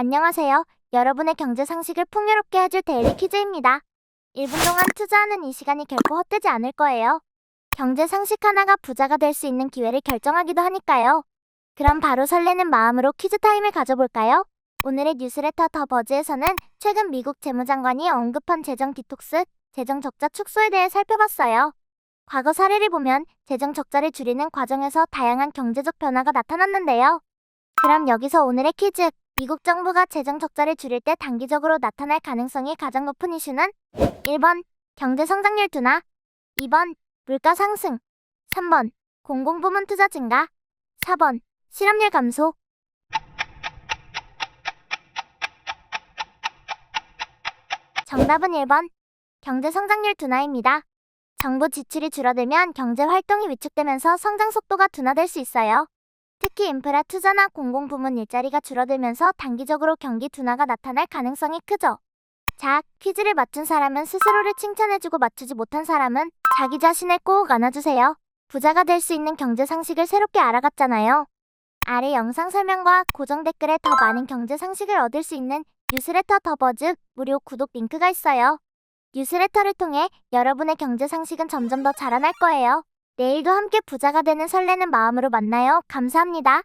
안녕하세요. 여러분의 경제 상식을 풍요롭게 해줄 데일리 퀴즈입니다. 1분 동안 투자하는 이 시간이 결코 헛되지 않을 거예요. 경제 상식 하나가 부자가 될 수 있는 기회를 결정하기도 하니까요. 그럼 바로 설레는 마음으로 퀴즈 타임을 가져볼까요? 오늘의 뉴스레터 더 버즈에서는 최근 미국 재무장관이 언급한 재정 디톡스, 재정 적자 축소에 대해 살펴봤어요. 과거 사례를 보면 재정 적자를 줄이는 과정에서 다양한 경제적 변화가 나타났는데요. 그럼 여기서 오늘의 퀴즈. 미국 정부가 재정 적자를 줄일 때 단기적으로 나타날 가능성이 가장 높은 이슈는 1번 경제 성장률 둔화, 2번 물가 상승, 3번 공공부문 투자 증가, 4번 실업률 감소. 정답은 1번 경제 성장률 둔화입니다. 정부 지출이 줄어들면 경제 활동이 위축되면서 성장 속도가 둔화될 수 있어요. 특히 인프라 투자나 공공부문 일자리가 줄어들면서 단기적으로 경기 둔화가 나타날 가능성이 크죠. 자, 퀴즈를 맞춘 사람은 스스로를 칭찬해주고 맞추지 못한 사람은 자기 자신을 꼭 안아주세요. 부자가 될 수 있는 경제 상식을 새롭게 알아갔잖아요. 아래 영상 설명과 고정 댓글에 더 많은 경제 상식을 얻을 수 있는 뉴스레터 더 버즈 무료 구독 링크가 있어요. 뉴스레터를 통해 여러분의 경제 상식은 점점 더 자라날 거예요. 내일도 함께 부자가 되는 설레는 마음으로 만나요. 감사합니다.